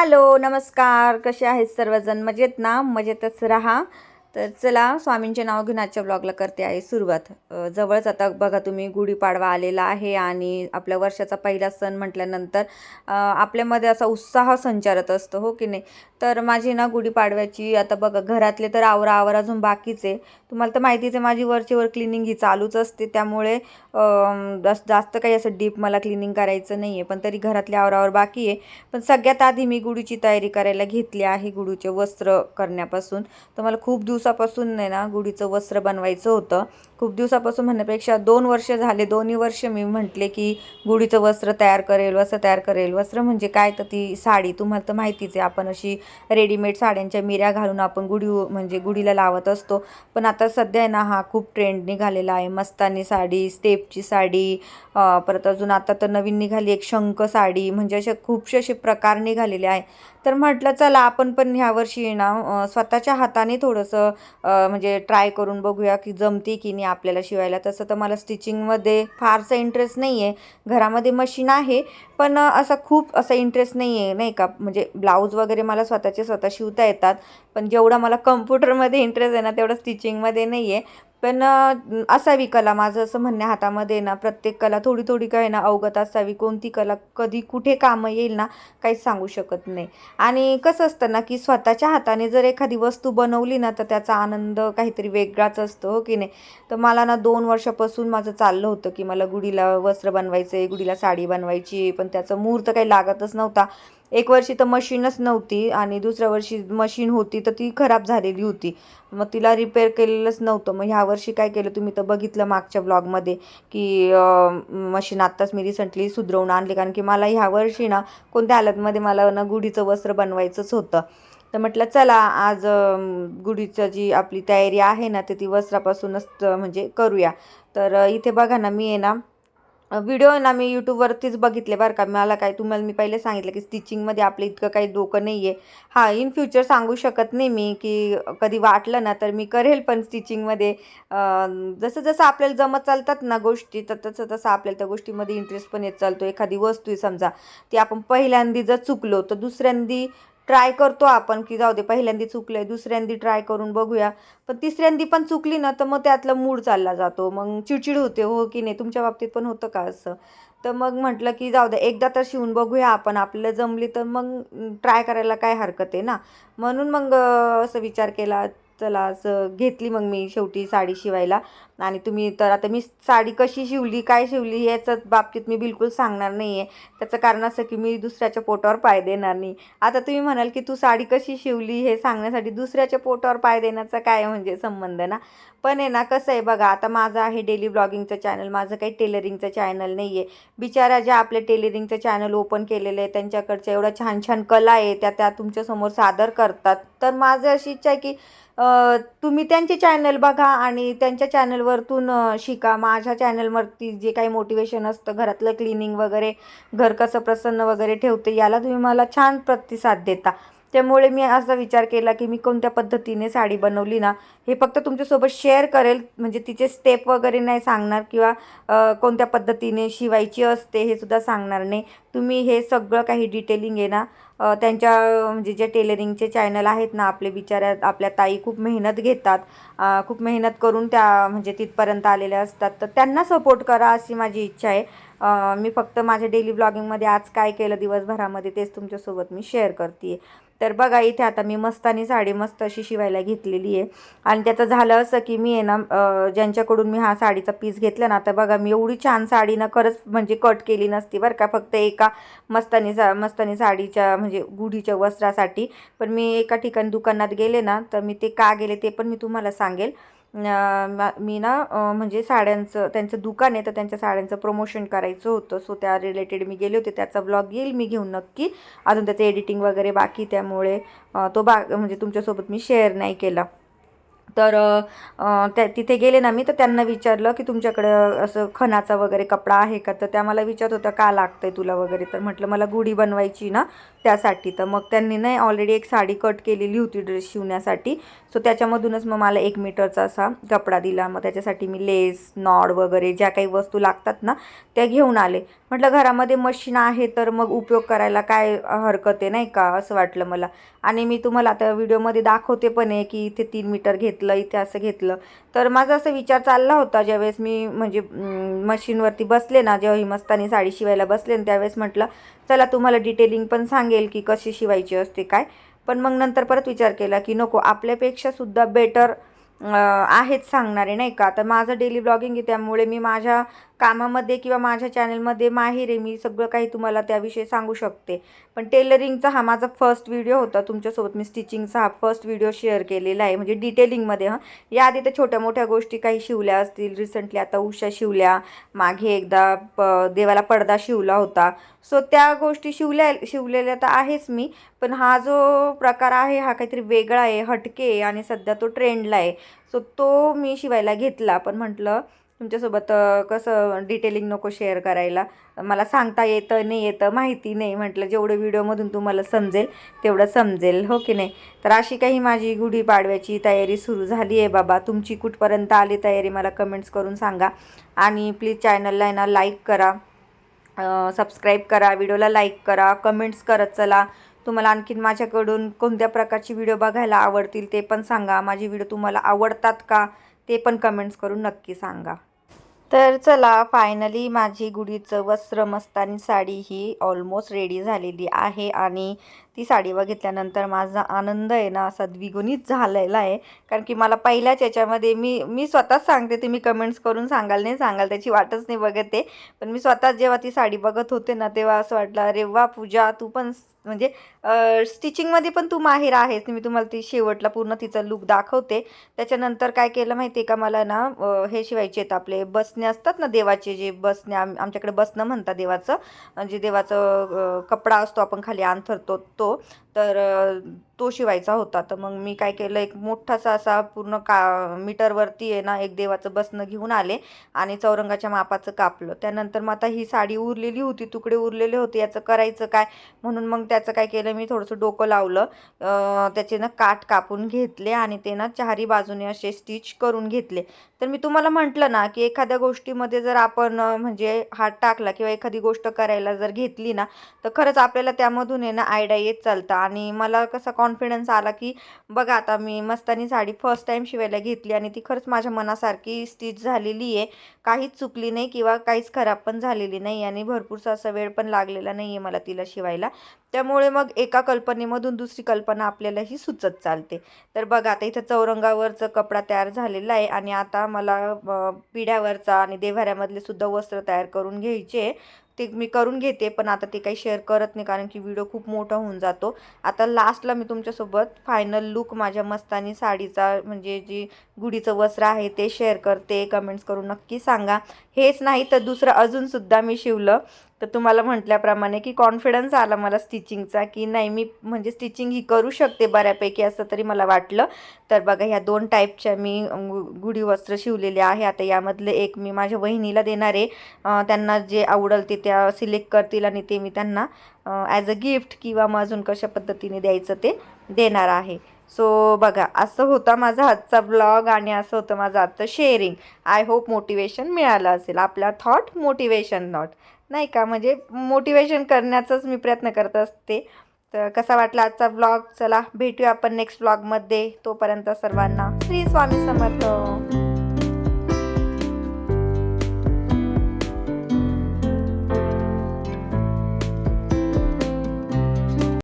Hello नमस्कार. कसे आहेत सर्वजण? मजेत ना? मजेतच राहा. तर चला स्वामींचे नाव घेऊन आजच्या ब्लॉगला करते आहे सुरुवात. जवळच आता बघा तुम्ही गुढीपाडवा आलेला आहे आणि आपल्या वर्षाचा पहिला सण म्हटल्यानंतर आपल्यामध्ये असा उत्साह संचारत असतो हो की नाही? तर माझी ना गुढीपाडव्याची आता बघा घरातले तर आवरा आवर अजून बाकीच आहे. तुम्हाला तर माहितीच आहे माझी वरची वर क्लिनिंग ही चालूच असते. त्यामुळे जास्त जास्त काही असं डीप मला क्लिनिंग करायचं नाही आहे पण तरी घरातले आवरावर बाकी आहे. पण सगळ्यात आधी मी गुढीची तयारी करायला घेतली आहे गुढीचे वस्त्र करण्यापासून. तर मला खूप दिवसापासून आहे ना गुढीचं वस्त्र बनवायचं होतं. खूप दिवसापासून म्हणण्यापेक्षा दोन वर्ष झाले दोन्ही वर्ष मी म्हटले की गुढीचं वस्त्र तयार करेल वस्त्र तयार करेल. वस्त्र म्हणजे काय तर ती साडी. तुम्हाला तर माहितीच आहे आपण अशी रेडीमेड साड्यांच्या मिऱ्या घालून आपण गुढी म्हणजे गुढीला लावत असतो. पण आता सध्या आहे ना हा खूप ट्रेंड निघालेला आहे. मस्तानी साडी स्टेपची साडी परत अजून आता तर नवीन निघाली एक शंख साडी. म्हणजे असे खूपसे असे प्रकार निघालेले आहे. तर म्हटलं चला आपण पण ह्या वर्षी ना स्वतःच्या हाताने थोडंसं म्हणजे ट्राय करून बघूया की जमते की नाही आपल्याला शिवायला. तसं तर मला स्टिचिंगमध्ये फारसा इंटरेस्ट नाही आहे घरामध्ये मशीन आहे पण असा खूप असा इंटरेस्ट नाही आहे नाही का? म्हणजे ब्लाऊज वगैरे मला स्वतःचे स्वतः शिवता येतात पण जेवढा मला कम्प्युटरमध्ये इंटरेस्ट आहे ना तेवढं स्टिचिंगमध्ये नाही आहे पण असावी कला माझं असं म्हणणे हातामध्ये ना प्रत्येक कला थोडी थोडी काय ना अवगत असावी. कोणती कला कधी कुठे कामं येईल ना काहीच सांगू शकत नाही. आणि कसं असतं ना की स्वतःच्या हाताने जर एखादी वस्तू बनवली ना तर त्याचा आनंद काहीतरी वेगळाच असतो हो की नाही? तर मला ना दोन वर्षापासून माझं चाललं होतं की मला गुढीला वस्त्र बनवायचं आहे गुढीला साडी बनवायची पण त्याचा मुहूर्त काही लागतच नव्हता. एक वर्षी तर मशीनच नव्हती आणि दुसऱ्या वर्षी मशीन होती तर ती खराब झालेली होती. मग तिला रिपेअर केलेलंच नव्हतं. मग ह्या वर्षी काय केलं तुम्ही तर बघितलं मागच्या ब्लॉगमध्ये की मशीन आत्ताच मी रिसेंटली सुधरवून आणली. कारण की मला ह्या वर्षी ना कोणत्या हालतमध्ये मला ना गुढीचं वस्त्र बनवायचंच होतं. तर म्हटलं चला आज गुढीचं जी आपली तयारी आहे ना तर ती वस्त्रापासूनच म्हणजे करूया. तर इथे बघा ना मी आहे ना व्हिडिओ ना मी यूट्यूबवरतीच बघितले बरं का. मला काय तुम्हाला मी पहिले सांगितलं की स्टिचिंगमध्ये आपलं इतकं काही डोकं नाही आहे हां इन फ्युचर सांगू शकत नाही मी की कधी वाटलं ना तर मी करेल पण स्टिचिंगमध्ये जसं जसं आपल्याला जमत चालतात ना गोष्टी तर तसं तसं आपल्याला त्या गोष्टीमध्ये इंटरेस्ट पण येत चालतो. एखादी वस्तू आहे समजा ती आपण पहिल्यांदी जर चुकलो तर दुसऱ्यांदी ट्राय करतो आपण की जाऊ दे पहिल्यांदी चुकलंय दुसऱ्यांदी ट्राय करून बघूया. पण तिसऱ्यांदी पण चुकली ना तर मग त्यातला मूड चालला जातो. मग चिडचिड होते हो की नाही? तुमच्या बाबतीत पण होतं का असं? तर मग म्हटलं की जाऊ दे एकदा तर शिवून बघूया आपण. आपल्याला जमली तर मग ट्राय करायला काय हरकत आहे ना? म्हणून मग असं विचार केला चला असं घेतली मग मी शेवटी साडी शिवायला. आणि तुम्ही तर आता मी साडी कशी शिवली काय शिवली याचं बाबतीत मी बिलकुल सांगणार नाही आहे त्याचं कारण असं की मी दुसऱ्याच्या पोटावर पाय देणार नाही. आता तुम्ही म्हणाल की तू साडी कशी शिवली हे सांगण्यासाठी दुसऱ्याच्या पोटावर पाय देण्याचा काय म्हणजे संबंध ना? पण आहे ना कसं आहे बघा आता माझं आहे डेली ब्लॉगिंगचं चॅनल माझं काही टेलरिंगचं चॅनल नाही आहे बिचारा ज्या आपले टेलरिंगचं चॅनल ओपन केलेलं आहे त्यांच्याकडच्या एवढ्या छान छान कला आहे त्या त्या तुमच्यासमोर सादर करतात. तर माझं अशी इच्छा आहे की तुम्ही त्यांचे चॅनल बघा आणि त्यांच्या चॅनलवर चॅनलवरतून शिका. माझ्या चॅनलवरती जे काही मोटिवेशन असतं घरातलं क्लिनिंग वगैरे घर कसं प्रसन्न वगैरे ठेवते याला तुम्ही मला छान प्रतिसाद देता. त्यामुळे मी असा विचार केला की मी कोणत्या पद्धतीने साडी बनवली ना हे फक्त तुमच्यासोबत शेअर करेल. म्हणजे तिचे स्टेप वगैरे नाही सांगणार किंवा कोणत्या पद्धतीने शिवायची असते हे सुद्धा सांगणार नाही. तुम्ही हे सगळं काही डिटेलिंग आहे ना त्यांच्या म्हणजे जे टेलरिंगचे चॅनल आहेत ना आपले बिचाऱ्या आपल्या ताई खूप मेहनत घेतात. खूप मेहनत करून त्या म्हणजे तिथपर्यंत आलेल्या असतात. तर त्यांना सपोर्ट करा अशी माझी इच्छा आहे. मी फक्त माझ्या डेली ब्लॉगिंगमध्ये आज काय केलं दिवसभरामध्ये तेच तुमच्यासोबत मी शेअर करते तर बघा इथे आता मी मस्तानी साडी मस्त अशी शिवायला घेतलेली आहे. आणि त्याचं झालं असं की मी आहे ना ज्यांच्याकडून मी हा साडीचा पीस घेतला ना तर बघा मी एवढी छान साडी ना खरंच म्हणजे कट केली नसती बरं का फक्त एका मस्तानी सा मस्तानी साडीच्या म्हणजे गुढीच्या वस्त्रासाठी. पण मी एका ठिकाणी दुकानात गेले ना तर मी ते का गेले ते पण मी तुम्हाला सांगेल. मा- मी ना म्हणजे साड्यांचं त्यांचं दुकान आहे तर त्यांच्या साड्यांचं प्रमोशन करायचं होतं. सो त्या रिलेटेड मी गेले होते. त्याचा ब्लॉग येईल मी घेऊन नक्की. अजून त्याचं एडिटिंग वगैरे बाकी त्यामुळे तो बा म्हणजे तुमच्यासोबत मी शेअर नाही केला. तर त्या तिथे गेले ना मी तर त्यांना विचारलं की तुमच्याकडं असं खणाचा वगैरे कपडा आहे का? तर त्या मला विचारत होत्या का लागतं आहे तुला वगैरे? तर म्हटलं मला गुढी बनवायची ना त्यासाठी. तर मग त्यांनी नाही ऑलरेडी एक साडी कट केलेली होती ड्रेस शिवण्यासाठी. सो त्याच्यामधूनच मग मला एक मीटरचा असा कपडा दिला. मग त्याच्यासाठी मी लेस नॉड वगैरे ज्या काही वस्तू लागतात ना त्या घेऊन आले. म्हटलं घरामध्ये मशीन आहे तर मग उपयोग करायला काय हरकत आहे नाही का? असं वाटलं मला. आणि मी तुम्हाला आता व्हिडिओमध्ये दाखवते पण आहे की इथे तीन मीटर घेत घेतलं इथे असं घेतलं. तर माझा असा विचार चालला होता ज्यावेळेस मी म्हणजे मशीनवरती बसले ना जेव्हा ही मस्तानी साडी शिवायला बसले ना त्यावेळेस म्हटलं चला तुम्हाला डिटेलिंग पण सांगेल की कशी शिवायची असते काय? पण मग नंतर परत विचार केला की नको आपल्यापेक्षा सुद्धा बेटर आहेच सांगणारे नाही का? तर माझं डेली ब्लॉगिंग आहे त्यामुळे मी माझ्या कामामध्ये किंवा माझ्या चॅनलमध्ये माहीर आहे मी सगळं काही तुम्हाला त्याविषयी सांगू शकते. पण टेलरिंगचा हा माझा फर्स्ट व्हिडिओ होता. तुमच्यासोबत मी स्टिचिंगचा हा फर्स्ट व्हिडिओ शेअर केलेला आहे. म्हणजे डिटेलिंगमध्ये हां. याआधी तर छोट्या मोठ्या गोष्टी काही शिवल्या असतील. रिसेंटली आता उषा शिवल्या. मागे एकदा प देवाला पडदा शिवला होता. सो त्या गोष्टी शिवल्या शिवलेल्या तर आहेच मी. पण हा जो प्रकार आहे हा काहीतरी वेगळा आहे हटके आहे आणि सध्या तो ट्रेंडला आहे. सो तो मी शिवायला घेतला. पण म्हटलं तुमच्यासोबत कसं डिटेलिंग नको शेअर करायला? मला सांगता येतं नाही येतं माहिती नाही म्हटलं. जेवढं व्हिडिओमधून तुम्हाला समजेल तेवढं समजेल हो की नाही? तर अशी काही माझी गुढीपाडव्याची तयारी सुरू झाली आहे बाबा. तुमची कुठपर्यंत आली तयारी मला कमेंट्स करून सांगा. आणि प्लीज चॅनलला आहे ना लाईक करा. सबस्क्राईब करा. व्हिडिओला लाईक करा. कमेंट्स करत चला. तुम्हाला आणखीन माझ्याकडून कोणत्या प्रकारची व्हिडिओ बघायला आवडतील ते पण सांगा. माझी व्हिडिओ तुम्हाला आवडतात का ते पण कमेंट्स करून नक्की सांगा. तर चला फायनली माझी गुढीचं वस्त्र मस्तानी साडी ही ऑलमोस्ट रेडी झालेली आहे आणि ती साडी बघितल्यानंतर माझा आनंद आहे ना असा द्विगुणित झालेला आहे. कारण की मला पहिल्याच याच्यामध्ये मी मी स्वतःच सांगते तुम्ही कमेंट्स करून सांगाल नाही सांगाल त्याची वाटच नाही बघते पण मी स्वतःच जेव्हा ती साडी बघत होते ना तेव्हा असं वाटलं अरे वा पूजा तू पण म्हणजे स्टिचिंगमध्ये पण तू माहेर आहेस. मी तुम्हाला ती शेवटला पूर्ण तिचा लुक दाखवते. त्याच्यानंतर काय केलं माहिती आहे का मला ना हे शिवायचे आहेत आपले बसणे असतात ना देवाचे जे बसणे आम आमच्याकडे बसणं म्हणतात देवाचं. म्हणजे देवाचं कपडा असतो आपण खाली अंथरतो तो. तर तो शिवायचा होता. तर मग मी काय केलं एक मोठासा असा पूर्ण का मीटरवरती आहे ना एक देवाचं बसणं घेऊन आले आणि चौरंगाच्या मापाचं कापलं. त्यानंतर मग आता ही साडी उरलेली होती तुकडे उरलेले होते याचं करायचं काय? म्हणून मग त्याचं काय केलं मी थोडंसं डोकं लावलं. त्याचे ना काठ कापून घेतले आणि ते ना चारी बाजूने असे स्टिच करून घेतले. तर मी तुम्हाला म्हटलं ना की एखाद्या गोष्टीमध्ये जर आपण म्हणजे हात टाकला किंवा एखादी गोष्ट करायला जर घेतली ना तर खरंच आपल्याला त्यामधून आहे ना आयडिया येत चालतं. आणि मला कसा कॉन्फिडन्स आला की बघा आता मी मस्तानी साडी फर्स्ट टाईम शिवायला घेतली आणि ती खरंच माझ्या मनासारखी स्टिच झालेली आहे. काहीच चुकली नाही किंवा काहीच खराब पण झालेली नाही आणि भरपूरसा असा वेळ पण लागलेला नाही आहे मला तिला शिवायला. त्यामुळे मग एका कल्पनेमधून दुसरी कल्पना आपल्यालाही सुचत चालते. तर बघा आता इथं चौरंगावरचं कपडा तयार झालेला आहे आणि आता मला पिढ्यावरचा आणि देव्हाऱ्यामधले सुद्धा वस्त्र तयार करून घ्यायचे ते मी करून घेते पण आता ते काही शेअर करत नाही कारण की व्हिडिओ खूप मोठा होऊन जातो. आता लास्टला मी तुमच्यासोबत फायनल लुक माझ्या मस्तानी साडीचा म्हणजे जी गुढीचं वस्त्र आहे ते शेअर करते. कमेंट्स करून नक्की सांगा. हेच नाही तर दुसरं अजूनसुद्धा मी शिवलं. तर तुम्हाला म्हटल्याप्रमाणे की कॉन्फिडन्स आला मला स्टिचिंगचा की नाही मी म्हणजे स्टिचिंग ही करू शकते बऱ्यापैकी असं तरी मला वाटलं. तर बघा ह्या दोन टाईपच्या मी गुढी वस्त्र शिवलेले आहे. आता यामधले एक मी माझ्या वहिनीला देणार आहे. त्यांना जे आवडेल ते त्या सिलेक्ट करतील आणि ते मी त्यांना ॲज अ गिफ्ट किंवा मग अजून कशा पद्धतीने द्यायचं ते देणार आहे. सो बघा असं होता माझा आजचा ब्लॉग आणि असं होतं माझं आजचं शेअरिंग आय होप मोटिवेशन मिळालं असेल. आपला थॉट मोटिवेशन नॉट नाही का? म्हणजे मोटिवेशन करण्याचाच मी प्रयत्न करत असते. तर कसा वाटला आजचा ब्लॉग चला भेटूया आपण नेक्स्ट ब्लॉगमध्ये तोपर्यंत सर्वांना. श्री स्वामी समर्थ.